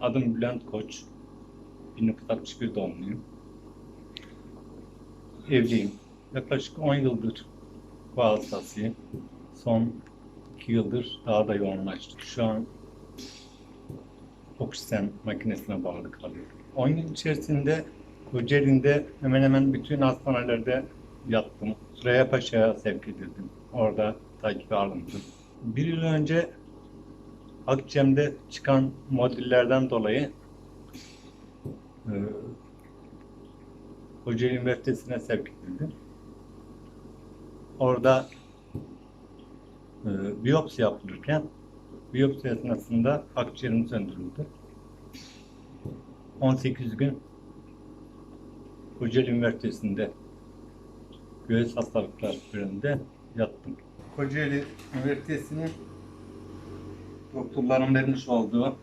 Adım Bülent Koç. 1961 doğumluyum. Evliyim. Yaklaşık 10 yıldır bu hastasıyım. Son 2 yıldır daha da yoğunlaştık. Şu an oksijen makinesine bağlı kalıyorum. 10 yıl içerisinde Kocaeli'nde hemen hemen bütün hastanelerde yattım. Süreyya Paşa'ya sevk edildim. Orada takibe alındım. Bir yıl önce Akçem'de çıkan modüllerden dolayı e, Kocaeli Üniversitesi'ne sevk edildim. Orada e, biyopsi yapılırken biyopsi esnasında akciğerim söndürüldü. 18 gün Kocaeli Üniversitesi'nde göğüs hastalıklar bölümünde yattım. Kocaeli Üniversitesi'nin doktorların vermiş olduğu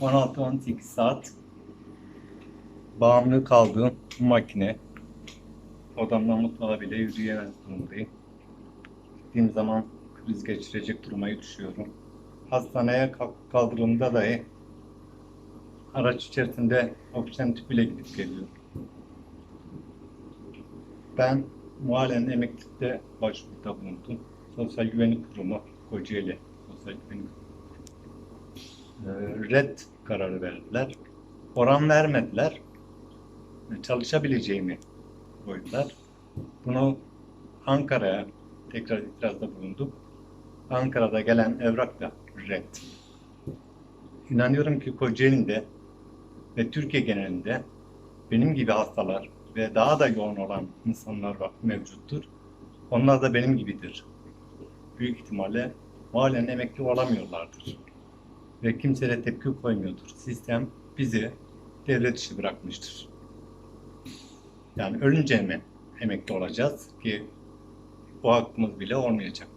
16-18 saat bağımlı kaldığım makine odamdan mutfağa bile yürüyemez durumdayım. Gittiğim zaman kriz geçirecek duruma düşüyorum. Hastaneye kaldırımda dahi araç içerisinde oksijen tüpüyle gidip geliyorum. Ben muhalen emeklilikte başvuruda bulundum. Sosyal Güvenlik Kurumu Kocaeli Ee, red kararı verdiler. Oran vermediler. Çalışabileceğimi koydular. Bunu Ankara'ya tekrar itirazda bulunduk. Ankara'da gelen evrak da red. İnanıyorum ki Kocaeli'nde ve Türkiye genelinde benim gibi hastalar ve daha da yoğun olan insanlar mevcuttur. Onlar da benim gibidir. Büyük ihtimalle halen emekli olamıyorlardır. Ve kimse de tepki koymuyordur. Sistem bizi devlet işi bırakmıştır. Yani ölünce mi emekli olacağız ki o hakkımız bile olmayacaktır.